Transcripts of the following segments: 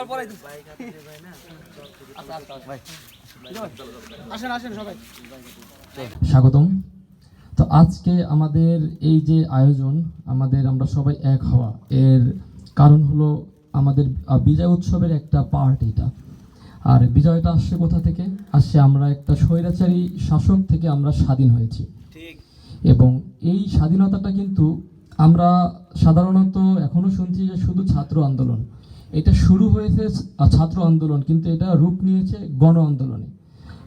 আবার আসেন আসেন সবাই স্বাগতম। তো আজকে আমাদের এই যে আয়োজন আমাদের আমরা সবাই এক হওয়া। এর কারণ হলো আমাদের বিজয় উৎসবের একটা পার্ট এটা। আর বিজয়টা আসছে কোথা থেকে? আসছে আমরা একটা স্বৈরাচারী শাসক থেকে আমরা স্বাধীন হয়েছি। এবং এই স্বাধীনতাটা কিন্তু আমরা সাধারণত এখনও শুনছি যে শুধু ছাত্র আন্দোলন। এটা শুরু হয়েছে ছাত্র আন্দোলন, কিন্তু এটা রূপ নিয়েছে গণ আন্দোলনে।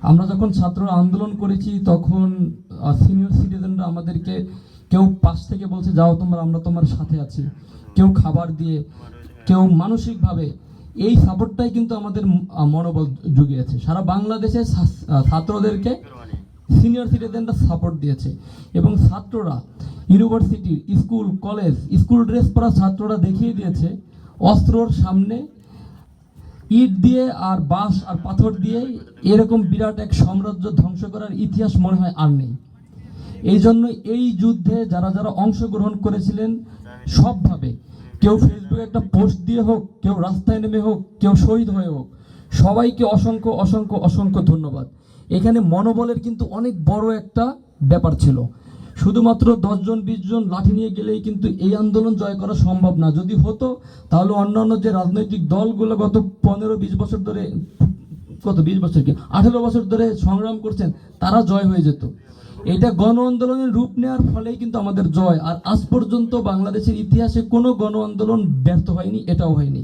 আমরা যখন ছাত্র আন্দোলন করেছি, তখন সিনিয়র সিটিজেনরা আমাদেরকে কেউ পাশ থেকে বলছে, যাও তোমরা, আমরা তোমার সাথে আছি। কেউ খাবার দিয়ে, কেউ মানসিকভাবে। এই সাপোর্টটাই কিন্তু আমাদের মনোবল জুগিয়েছে। সারা বাংলাদেশে ছাত্রদেরকে সিনিয়র সিটিজেনরা সাপোর্ট দিয়েছে। এবং ছাত্ররা university school college school dress পরা ছাত্ররা দেখিয়ে দিয়েছে অস্ত্রর সামনে ইট দিয়ে আর বাঁশ আর পাথর দিয়ে এরকম বিরাট এক সাম্রাজ্য ধ্বংস করার ইতিহাস মনে হয় আর নেই। এই জন্য এই যুদ্ধে যারা যারা অংশগ্রহণ করেছিলেন, সবভাবে, কেউ ফেসবুকে একটা পোস্ট দিয়ে হোক, কেউ রাস্তায় নেমে হোক, কেউ শহীদ হয়ে হোক, সবাইকে অসংখ্য অসংখ্য অসংখ্য ধন্যবাদ। এখানে মনোবলের কিন্তু অনেক বড় একটা ব্যাপার ছিল। শুধুমাত্র দশজন বিশ জন লাঠি নিয়ে গেলেই কিন্তু এই আন্দোলন জয় করা সম্ভব না। যদি হতো, তাহলে অন্যান্য যে রাজনৈতিক দলগুলো গত পনেরো, বিশ বছর ধরে, কত, বিশ বছর কি, আঠেরো বছর ধরে সংগ্রাম করছেন, তারা জয় হয়ে যেত। এটা গণ আন্দোলনের রূপ নেওয়ার ফলেই কিন্তু আমাদের জয়। আর আজ পর্যন্ত বাংলাদেশের ইতিহাসে কোনো গণ আন্দোলন ব্যর্থ হয়নি, এটাও হয়নি।